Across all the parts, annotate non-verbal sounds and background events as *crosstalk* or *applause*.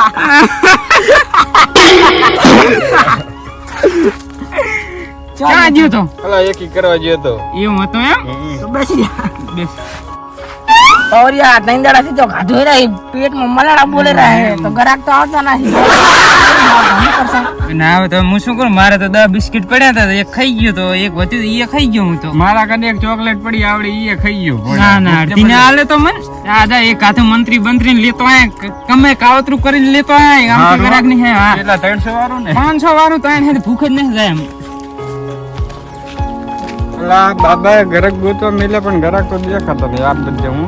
*laughs* ક્યાં ગયો તો? અલા એકી કરવા ગયો તો. એવું હતું એમ? બેસી જા. બેસ. और यार नहीं दड़ा से जो खाधो ही रही पेट में मलाड़ा बोले रहे तो ग्राहक तो આવતા નથી શું કરશે? *laughs* ના હવે તો હું શું કરું મારે તો દસ બિસ્કિટ પડ્યા હતા તો એક ખાઈ ગયો તો એક વધ્યું તો એ ખાઈ ગયો હું તો મારા કને એક ચોકલેટ પડી આવડે ઈ ખાઈ ગયો ના ના અડધીને હાલે તો મન આજા એક હાથે મંત્રી બંત્રી ને લેતો આય કમે કાવતરું કરીને લેતો આય આમ તો ગ્રાહક ની હે હા કેટલા ત્રણસો વાળું ને પાંચસો વાળું તો એને ભૂખ જ નહીં જાય એમ અલા બાબા ગરક ગોતવા મિલે પણ ગરક તો દેખાતો નહીં આપ બધે હું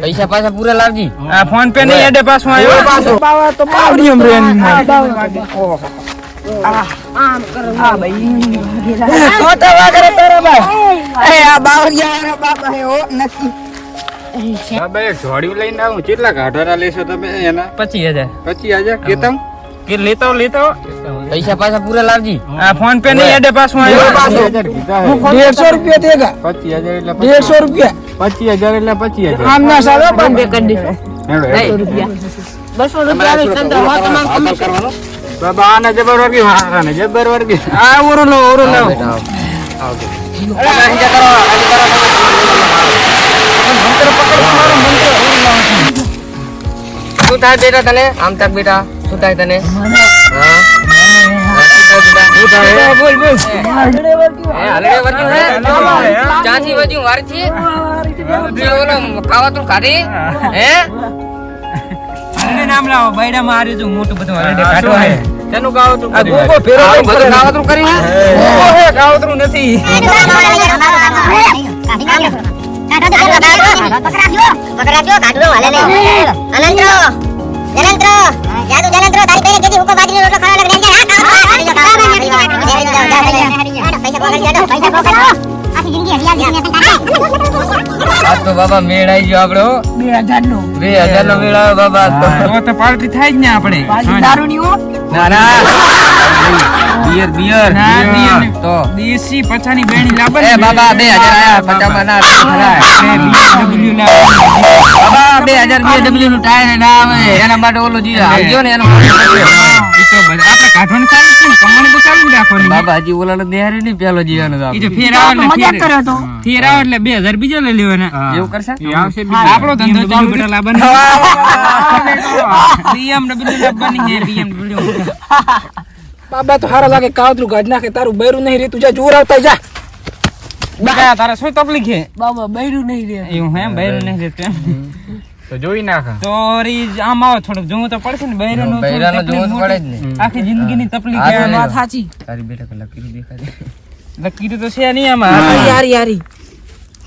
પૈસા પાછા પૂરા લાવજી. આ ફોન પે નહીં એડે પાછું આવ્યો. તો વાગરે તારા ભાઈ. એ આ બાવળિયા બાબા હે નથી. બાબા ઢોળિયું લઈને આવું. કેટલા ગાઢોરા લેશો તમે એના? પચીસ હજાર. પચીસ હજાર? કેતમ? કે લેતો લેતો પૈસા પાછા પૂરા લાવજી. આ ફોન પે નહીં એડે પાછું. આવ્યો દેડસો રૂપિયા દેગા પચીસ એટલે દેડસો રૂપિયા. પચીસ એટલે પચીસ આમ ના સારો ફોન પે કરી દેશો રૂપિયા. તને આમ તક બેટા. શું થાય તને? ચાંચી વર્ગ્યું વારથી? જે કાઢી? હે? નામ લાવો બૈડામાં આર્યું છું મોટું બધું હલડે કાઢવા હે તેનું કાવતરું આ કરી ગોગો ફેરો બધું કાવતરું કરી? હે? ગોગો હે કાવતરું નથી. આજ તો બાબા મેળ આવી ગયો આપડે. હો. બે હજાર નો બે હજાર નો મેળ આવ્યો બાબા તો. તો પાર્ટી થાય જ ને આપણે દારૂ ની હો. ના ના. Beer beer. ના, બિયર તો. દેશી પછાની બેણી લાવે એ બાબા બે આયા પચામાં ના ખરાય. BMW લાવે બાબા બે હજારનું ટાયર ના આવે એના માટે ઓલો જી આવજો ને એનો બાબા હજી ઓલા દેહારી નહીં પેલો જીવાનો તો એટલે બે હજાર બીજો લઈ લેવાના એવું કરશે? આપણો ધંધો ચાલુ લાવવાની બાબા હારા લાગે કાવતરું ગાઢ નાખે તારું બૈરું નહીં રે તું જા જોર આવતા જા. બેટા તારે શું તકલીફ છે? બાબા બૈરું નહીં રે એવું હે બૈરું નહીં એમ. તો જોઈ નાખ. તો રી આમ આવો થોડુંક. જોવું તો પડશે ને બૈરાનું બૈરાનું જોવું પડે જ ને. આખી જિંદગીની તકલીફ છે તો વાત સાચી. તારી બેટા લકીરું દેખાય લકીરું તો છે નહીં આમાં. યારી યારી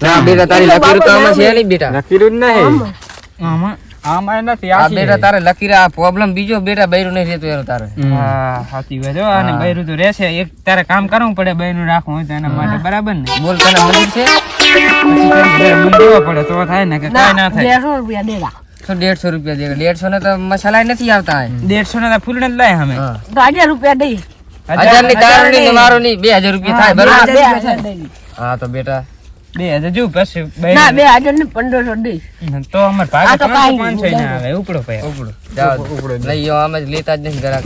ના બેટા તારી લકીરું તો આમાં છે નહીં બેટા. લકીરું જ નહીં. આમાં. આમાં નથી આ આ બેટા તારે લકીર આ પ્રોબ્લેમ બીજો બેટા બૈરું નહીં રહેતું એનો તારે. હા સાચી વાત હો. અને બૈરું તો રહેશે. એક તારે કામ કરવું પડે બૈરું રાખવું હોય તો એના માટે. બરાબર ને? બોલ તને મંદિર છે? દેવા પડે તો થાય ને કે કાંઈ ના થાય. દેડસો રૂપિયા દેગા તો દેડસો રૂપિયા દે દેડસો ને તો મસાલા નથી આવતા હે. દેડસો ના ફૂલ જ લાય અમે. તો હજાર રૂપિયા દઈ. હજારની તારું નહીં. ને મારું બે હજાર રૂપિયા થાય હા, બરાબર? બે હજાર દઈ. હા તો બેટા. બે હજાર જો પછી ના બે હજાર ને પંદરસો દઈ તો અમાર ભાગે તો પાંચસો ના આવે ઉપડો પૈ ઉપડો. જાઓ. લઈ આમ જ લેતા જ નથી ઘરાક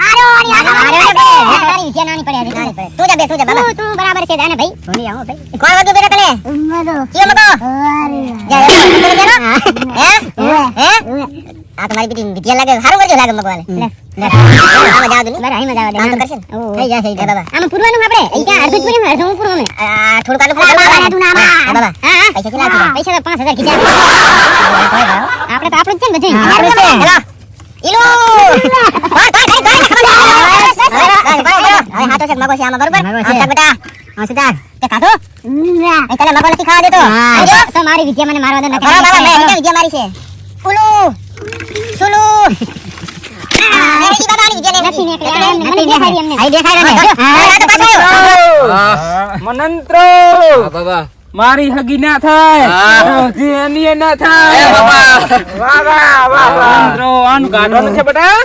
આરો તારી વિજય નાની પડે નાની પડે. તું જા બે તું જા બાબા. તું બરાબર છે જાને ભાઈ. ભણી આવો ભાઈ. કોણ વાગ્યું બેટા તને? મગો કયો મગો જા હે. હે? આ તમારી બીટી વિદ્યા લાગે સારું કરજો લાગે મગવાલે. લે. આમાં જાવ દે બરાબર આમાં જાવ દે આમ તો કરશે થઈ જાય થઈ જાય બાબા. આમાં પૂરવાનું આપણે? એ ક્યાં? અડધું પૂરું અડધું પૂરું અમે? આ થોડું કાઢું પૂરું તું ના બાબા. હા હા. પૈસા કેટલા છે પૈસા તો 5000 કીધા. આપણે તો આપણું જ છે ને બધું આપણું છે. હેલો. ઈલો. હા તો તો હવે હાથો છે મગો છે આમાં બરોબર? હા બેટા. હા સીધા. તે કાઢો. એ તને મગો નથી ખાવા દેતો. આજો તો મારી વિદ્યા મને મારવા દે નથી બાબા મેં વિદ્યા મારી છે? ઉલુ સુલુ મનંત્રો. બાબા. મારી હગી ના થાય. એની ના એ થાય બાબા. વાહ વાહ વાહ આનું કાઢવાનું છે બેટા?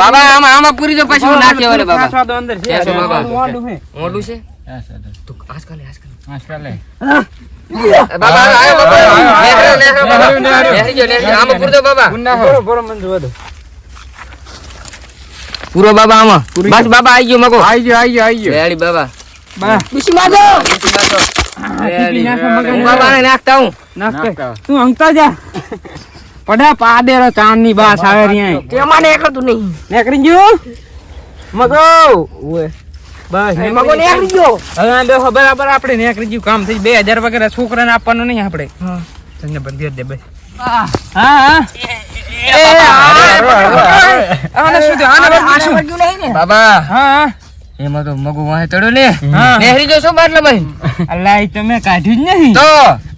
બાબા આમાં આમાં પૂરી દો પછી ના કહેવાય બાબા. અંદર છે. બાબા. મોઢું છે. મોઢું છે? હા, સર. તું આજકાલ આજકાલ. બાબા આયો બાબા. નેહરો નેહરો બાબા નેહરી જો નેહરી આમાં પૂરી બાબા. બોલો, બોલો, મંજુ, વધુ. પૂરો બાબા આમાં. બસ બાબા આઈ ગયો મગો. આઈ ગયો, આઈ ગયો, ગયો. બાબા. બા, બીસી નાખતા હું નાખતા. તું અંકતા જા પડા પાડેરો ચાંદની બાસ આવે રહ્યા તેમાં ને એકલું નહીં નેકરી ગયો મગો ઓએ બસ મગો ને ગયો હવે આ બરાબર આપણે નેકરી ગયું કામ થઈ બે હજાર વગેરે છોકરાને આપવાનું નહીં આપણે તને બંધી દે બસ હા હા એ આને શું આને વર્ગ્યું નહીં ને બાબા હા હા એમાં તો મગો વાહે ચડ્યો ને નેહરી જો શું બાટલા ભાઈ અલ્લા એ તમે કાઢ્યું જ નહીં. તો?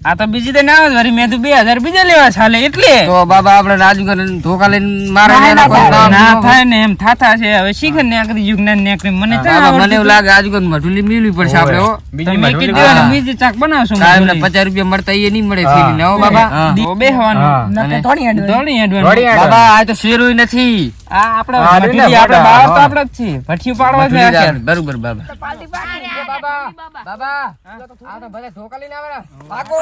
આ તો બીજી તો ના આવે વળી મેં તો બે હજાર બીજા લેવા ચાલે એટલે. તો બાબા આપણે રાજુ ધોકા લઈને મારા ને ના થાય ને એમ થાતા છે. હવે શીખે નેકરી યુગના ને નેકરી. મને તો બાબા મને એવું લાગે આજુ કરીને મઢુલી મિલવી પડશે આપણે હો. બીજી તમે કીધું ને બીજી ચાક બનાવશું કાયમ ને. પચાસ રૂપિયા મળતા એ નહીં મળે ફીલી ને હો બાબા. હા. દી- બેહવાનું હા. નકે થોડી હેડવે. દોડી હેડવાનું. બાબા આ તો શેરોય નથી. આ આપણે હા, આપણે મોટા, તો આપણે જ છીએ ભઠ્ઠીયું પાડવા છે બરાબર બરાબર જ બરોબર બાબા બાબા બાબા આ તો ભલે ધોકા લઈને આવે ભાગો